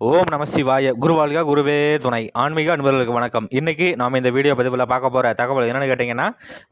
ஓம் நம சிவாய. குருவாழ்க குருவே துணை. ஆன்மீக அன்பர்களுக்கு வணக்கம். இன்றைக்கி நாம் இந்த வீடியோ பதிவில் பார்க்க போகிற தகவல் என்னென்னு கேட்டிங்கன்னா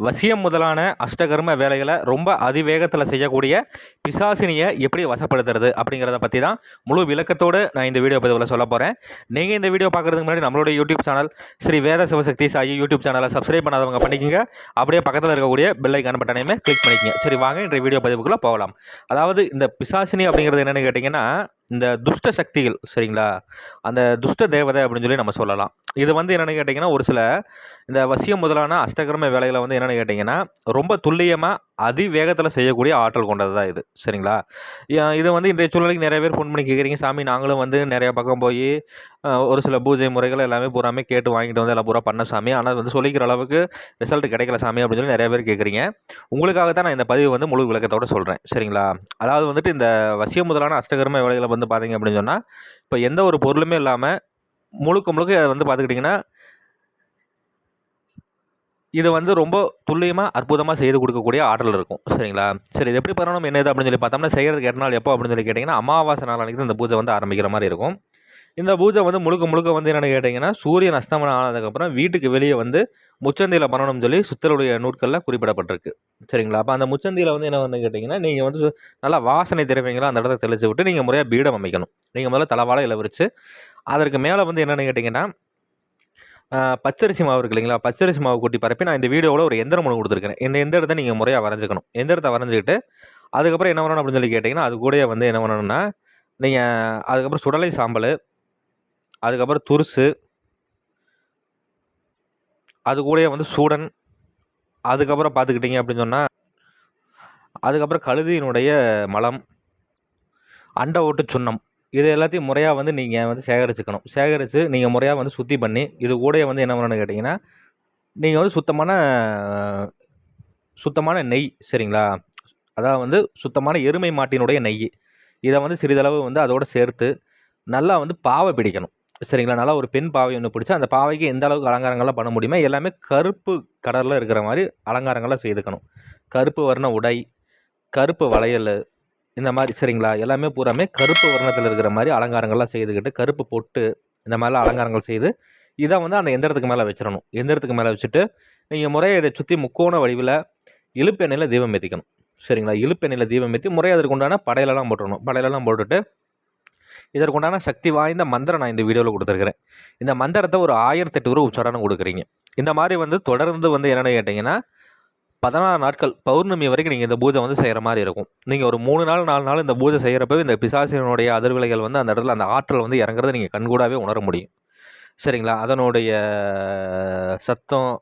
வசியம் முதலான அஷ்டகர்ம வேலைகளை ரொம்ப அதிவேகத்தில் செய்யக்கூடிய பிசாசினியை எப்படி வசப்படுத்துறது அப்படிங்கிறத பற்றி தான் முழு விளக்கத்தோடு நான் இந்த வீடியோ பதிவில் சொல்ல போகிறேன் நீங்கள் இந்த வீடியோ பார்க்குறதுக்கு முன்னாடி நம்மளுடைய YouTube channel Shri Veda Shivashakti Sai YouTube சேனலை சப்ஸ்கிரைப் பண்ணாதவங்க பண்ணிக்கோங்க. அப்படியே பக்கத்தில் இருக்கக்கூடிய பெல் ஐக்கான் பட்டனையுமே கிளிக் பண்ணிக்கோங்க. சரி வாங்க இன்றைய வீடியோ பதிவுக்குள்ளே போகலாம். அதாவது இந்த பிசாசினி அப்படிங்கிறது என்னென்னு கேட்டிங்கன்னா இந்த துஷ்ட சக்திகள் சரிங்களா? அந்த துஷ்ட தேவதை அப்படின்னு சொல்லி நம்ம சொல்லலாம். இது வந்து என்னென்னு கேட்டிங்கன்னா ஒரு சில இந்த வசியம் முதலான அஷ்டகர்ம வேலைகளை வந்து என்னென்னு கேட்டிங்கன்னா ரொம்ப துல்லியமாக அதிவேகத்தில் செய்யக்கூடிய ஆற்றல் கொண்டது தான் இது. சரிங்களா? ஏன் இது வந்து இன்றைய சூழ்நிலைக்கு நிறைய பேர் ஃபோன் பண்ணி கேட்குறீங்க சாமி நாங்களும் வந்து நிறைய பக்கம் போய் ஒரு சில பூஜை முறைகள் எல்லாமே பூராமே கேட்டு வாங்கிட்டு வந்து எல்லாம் பூரா பண்ண சாமி. ஆனால் வந்து சொல்லிக்கிற அளவுக்கு ரிசல்ட் கிடைக்கல சாமி அப்படின்னு சொல்லி நிறைய பேர் கேட்குறீங்க உங்களுக்காக தான் நான் இந்த பதிவு வந்து முழு விளக்கத்தோடு சொல்கிறேன் சரிங்களா? அதாவது வந்துட்டு இந்த வசியம் முதலான அஷ்டகர்ம வேலைகளை வந்து பார்த்தீங்க அப்படின்னு சொன்னால் இப்போ எந்த ஒரு பொருளுமே இல்லாமல் முழுக்க முழுக்க அதை வந்து பார்த்துக்கிட்டிங்கன்னா இது வந்து ரொம்ப துல்லியமாக அற்புதமாக செய்து கொடுக்கக்கூடிய ஆற்றல் இருக்கும். சரிங்களா? சரி இது எப்படி பண்ணணும்? என்ன இது அப்படின்னு சொல்லி பார்த்தோம்னா செய்கிறதுக்கு எட்டு நாள் எப்போ அப்படின்னு சொல்லி கேட்டிங்கன்னா அமாவாசை நாள் அன்றைக்கி இந்த பூஜை வந்து ஆரம்பிக்கிற மாதிரி இருக்கும். இந்த பூஜை வந்து முழுக்க முழுக்க வந்து என்னென்னு கேட்டிங்கன்னா சூரியன் அஸ்தமனம் ஆனதுக்கப்புறம் வீட்டுக்கு வெளியே வந்து முச்சந்தியில் பண்ணணும்னு சொல்லி சுத்தருடைய நூட்களில் குறிப்பிடப்பட்டிருக்கு. சரிங்களா? அப்போ அந்த முச்சந்தியில் வந்து என்ன வந்து கேட்டிங்கன்னா நீங்கள் வந்து நல்லா வாசனை திரவியங்களை அந்த இடத்த தெளிச்சு விட்டு நீங்கள் முறையாக பீடம் அமைக்கணும். நீங்கள் முதல்ல தலைவாழை இலை விரித்து அதற்கு மேலே வந்து என்னென்னு கேட்டிங்கன்னா பச்சரிசி மாவு இருக்கு இல்லைங்களா? பச்சரிசி மாவு கூட்டி பரப்பி நான் இந்த வீடியோவில் ஒரு எந்திரம் ஒன்று கொடுத்துருக்கேன். இந்த எந்திரத்தை நீங்கள் முறையாக வரைஞ்சிக்கணும். எந்திரத்தை வரைஞ்சிக்கிட்டு அதுக்கப்புறம் என்ன பண்ணணும் அப்படின்னு சொல்லி கேட்டிங்கன்னா அது கூட வந்து என்ன பண்ணணும்னா நீங்கள் அதுக்கப்புறம் சுடலை சாம்பல் அதுக்கப்புறம் துருசு அது கூடயே வந்து சூடன் அதுக்கப்புறம் பார்த்துக்கிட்டிங்க அப்படின்னு சொன்னால் அதுக்கப்புறம் கழுதியினுடைய மலம் அண்டை ஓட்டு சுண்ணம். இது எல்லாத்தையும் முறையாக வந்து நீங்கள் வந்து சேகரிச்சுக்கணும். சேகரித்து நீங்கள் முறையாக வந்து சுத்தி பண்ணி இது கூடயே வந்து என்ன பண்ணணும்னு கேட்டிங்கன்னா நீங்கள் வந்து சுத்தமான சுத்தமான நெய் சரிங்களா? அதாவது வந்து சுத்தமான எருமை மாட்டினுடைய நெய். இதை வந்து சிறிதளவு வந்து அதோடு சேர்த்து நல்லா வந்து பாவை பிடிக்கணும். சரிங்களா? நல்லா ஒரு பெண் பாவை ஒன்று பிடிச்சி அந்த பாவைக்கு எந்த அளவுக்கு அலங்காரங்கள்லாம் பண்ண முடியுமோ எல்லாமே கருப்பு கடலில் இருக்கிற மாதிரி அலங்காரங்கள்லாம் செய்துக்கணும். கருப்பு வர்ண உடை கருப்பு வளையல் இந்த மாதிரி சரிங்களா? எல்லாமே பூராமே கருப்பு வர்ணத்தில் இருக்கிற மாதிரி அலங்காரங்கள்லாம் செய்துக்கிட்டு கருப்பு பொட்டு இந்த மாதிரிலாம் அலங்காரங்கள் செய்து இதை வந்து அந்த எந்திரத்துக்கு மேலே வச்சிடணும். எந்திரத்துக்கு மேலே வச்சுட்டு நீங்கள் முறையை இதை சுற்றி முக்கோண வடிவில் இழுப்பெண்ணெயில் தீபம் ஏற்றிக்கணும் சரிங்களா? இழுப்பெண்ணெயில் தீபம் ஏற்றி முறையை அதற்கு உண்டான படையிலலாம் போட்டுடணும். படையிலலாம் போட்டுட்டு இதற்குண்டான சக்தி வாய்ந்த மந்திரம் நான் இந்த வீடியோவில் கொடுத்துருக்குறேன். இந்த மந்திரத்தை ஒரு ஆயிரத்தெட்டு ரூபா உச்சாரணம் கொடுக்குறீங்க. இந்த மாதிரி வந்து தொடர்ந்து வந்து என்னென்னு கேட்டிங்கன்னா பதினாறு நாட்கள் பௌர்ணமி வரைக்கும் நீங்கள் இந்த பூஜை வந்து செய்கிற மாதிரி இருக்கும். நீங்கள் ஒரு மூணு நாள் நாலு நாள் இந்த பூஜை செய்கிறப்பவே இந்த பிசாசினுடைய அதிர்விலைகள் வந்து அந்த இடத்துல அந்த ஆற்றல் வந்து இறங்குறத நீங்கள் கண்கூடாவே உணர முடியும். சரிங்களா? அதனுடைய சத்தம்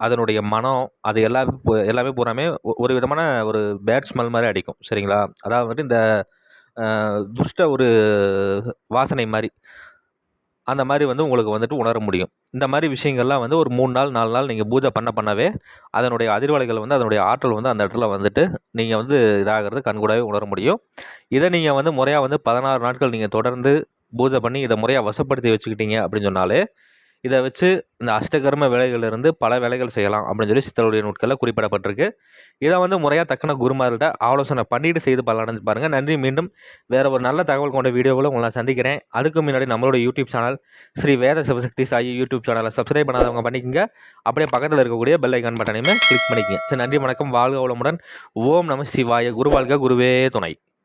அதனுடைய மனம் அது எல்லாமே எல்லாமே பூராமே ஒரு விதமான ஒரு பேட் ஸ்மெல் மாதிரி அடிக்கும். சரிங்களா? அதாவது வந்துட்டு இந்த துஷ்ட ஒரு வாசனை மாதிரி. அந்த மாதிரி வந்து உங்களுக்கு வந்துட்டு உணர முடியும். இந்த மாதிரி விஷயங்கள்லாம் வந்து ஒரு மூணு நாள் நாலு நாள் நீங்கள் பூஜை பண்ண பண்ணவே அதனுடைய அதிர்வலைகள் வந்து அதனுடைய ஆற்றல் வந்து அந்த இடத்துல வந்துட்டு நீங்கள் வந்து இதாகிறது கண்கூடாவே உணர முடியும். இதை நீங்கள் வந்து முறையாக வந்து பதினாறு நாட்கள் நீங்கள் தொடர்ந்து பூஜை பண்ணி இதை முறையாக வசப்படுத்தி வச்சுக்கிட்டீங்க அப்படின்னு சொன்னாலே இதை வச்சு இந்த அஷ்டகர்ம வேலைகளிலிருந்து பல வேலைகள் செய்யலாம் அப்படின்னு சொல்லி சித்தருடைய நூட்களில் குறிப்பிடப்பட்டிருக்கு. இதை வந்து முறையாக தக்கன குருமார்கிட்ட ஆலோசனை பண்ணிட்டு செய்து பலனடைஞ்சு பாருங்கள் நன்றி. மீண்டும் வேறு ஒரு நல்ல தகவல் கொண்ட வீடியோவில் உங்களை சந்திக்கிறேன். அதுக்கு முன்னாடி நம்மளோட YouTube channel Shri Veda Shivashakti Sai YouTube சேனலை சப்ஸ்கிரைப் பண்ணாதவங்க பண்ணிக்கங்க. அப்படியே பக்கத்தில் இருக்கக்கூடிய பெல் ஐக்கான் பட்டனையுமே கிளிக் பண்ணிக்கங்க. சரி நன்றி வணக்கம். வாழ்க வளமுடன். ஓம் நம சிவாய. குருவாழ்க குருவே துணை.